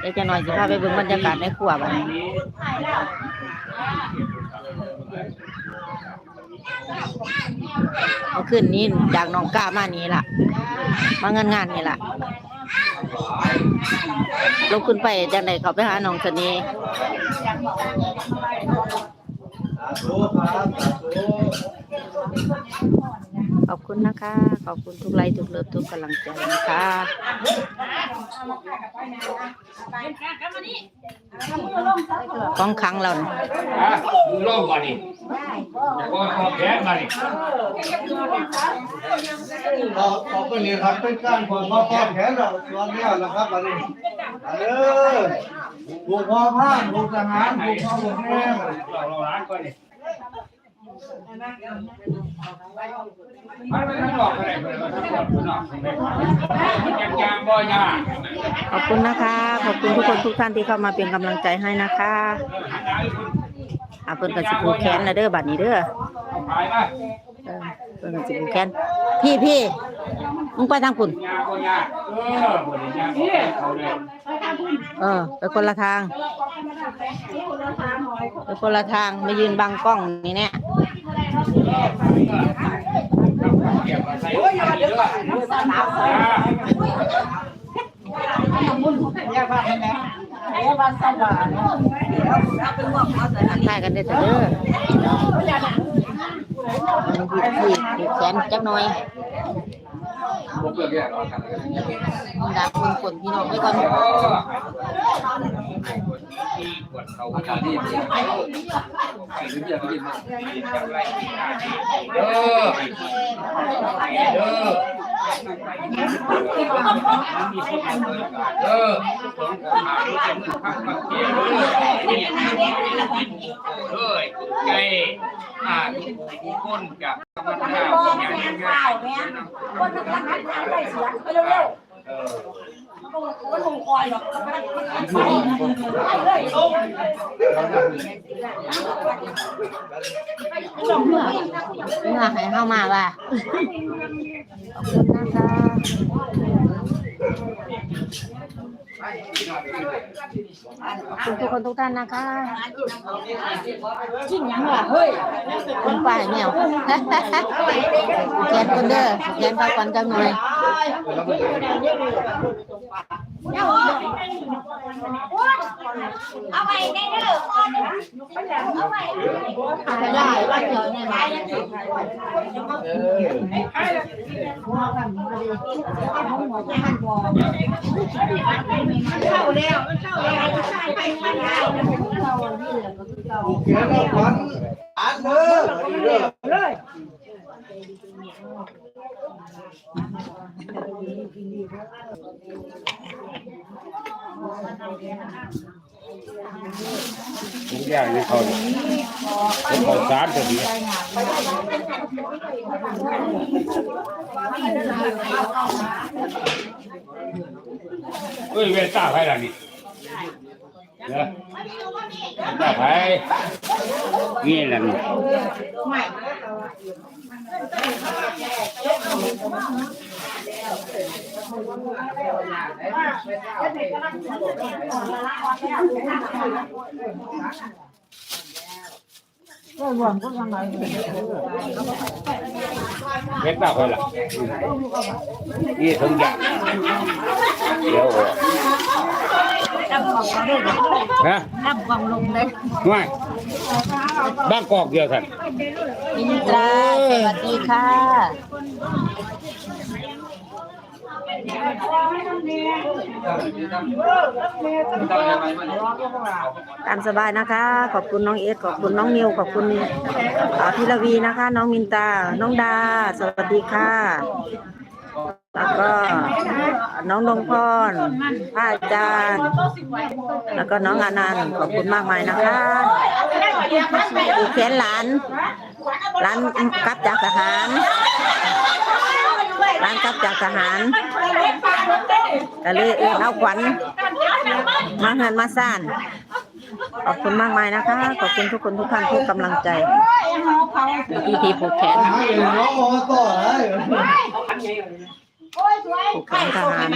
เดี๋ยวจะหน่อยสิพาไปเบิ่งบรรยากาศในครัวบัดนี้เมื่อคืนนี้จากน้องก้ามานี่ล่ะ มางานงานนี่ล่ะ ลงขึ้นไปจังไดเขาไปหาน้องสนีขอบคุณนะคะ ขอบคุณทุกไลค์ทุกเลิฟทุกกำลังใจนะคะ ของครั้งเราน่ะอะมึงลองมาดิก็ขอแขนมาดิขอขอบคุณนี่ครับเป็นการผมพ่อพ่อแขนเราส่วนเนี้ยนะครับอันนี้เออผูกพ่อผ้าผูกทหารผูกพ่อผูกแม่เราเราล้างก่อนดิไม่ไม่ต้องบอกอะไรเลยว่าทั้งหมดคุณน้องยังยางบ่ยาง ขอบคุณนะคะ ขอบคุณทุกคนทุกท่านที่เข้ามาเป็นกำลังใจให้นะคะอะเพิ่นก็สิผูกแขนแลเด้อบัดนี้เด้อเออเพิ่นก็สิผูกแขนพี่พี่มึงไปทางคุณยางบ่ยางเออไปคนละทางไปคนละทางมายืนบังกล้องนี่แน่เก็บมาใส่เย ถ่ายกันได้เถอะเด้อมันหยิบหยิบแขนจักหน่อยดแก่หรอกครับดาคนคนพี่น้องไว้ก่อนเออเออ เออผมหาดูเป็นข้างมาเกี่ยเลยเฮ้ยไก่อ่าทุกคนกับกำลังข่าวอย่างนี้ข่าเนี่ยคนทำงานได้เสียไปเร็ว เออเมื่อให้เข้ามาว่าขอบคุณนะคะ ขอบคุณทุกคนทุกท่านนะคะจริงยังล่ะเฮ้ยคนป่ายแมวแกนคนเด้อแกนพักผ่อนจังหน่อยเอาไปได้เด้อพ่อ เด้อเอาไป ได้ว่าเดี๋ยวเนี่ย เข้าแล้วเข้าแล้วใช่ไปไปแล้ว ผูกแขนเราขวัญอันเด้ออันนี้เด้อ ทุกอย่างนี่เขาผมขอสารตัวนี้เฮ้ยเวต้าใครล่ะนี่เนาะต้าใครนี่แหละนี่ เฮ็ดมาคนละนี่ทุกอย่างเดี๋ยวฮะรับกองลงเลยไม่บ้างกอกเดียวท่านมินตราสวัสดีค่ะ ตามสบายนะคะ ขอบคุณน้องเอสขอบคุณน้องนิวขอบคุณอ่าพิรวีนะคะ น้องมินตา น้องดา สวัสดีค่ะแล้วก็น้องดงพรพระอาจารย์ แล้วก็น้องอนันต์ขอบคุณมากมายนะคะผูกแขนหลานหลานกลับจากทหาร ร้านกลับจากทหารก็เลยเอื้อเอาขวัญมาเฮือนมาซ่านขอบคุณมากมายนะคะ ขอบคุณทุกคนทุกท่านทุกกำลังใจพิธีผูกแขนให้น้องมอต่อไอ้ยสวยผูกแขนทหาร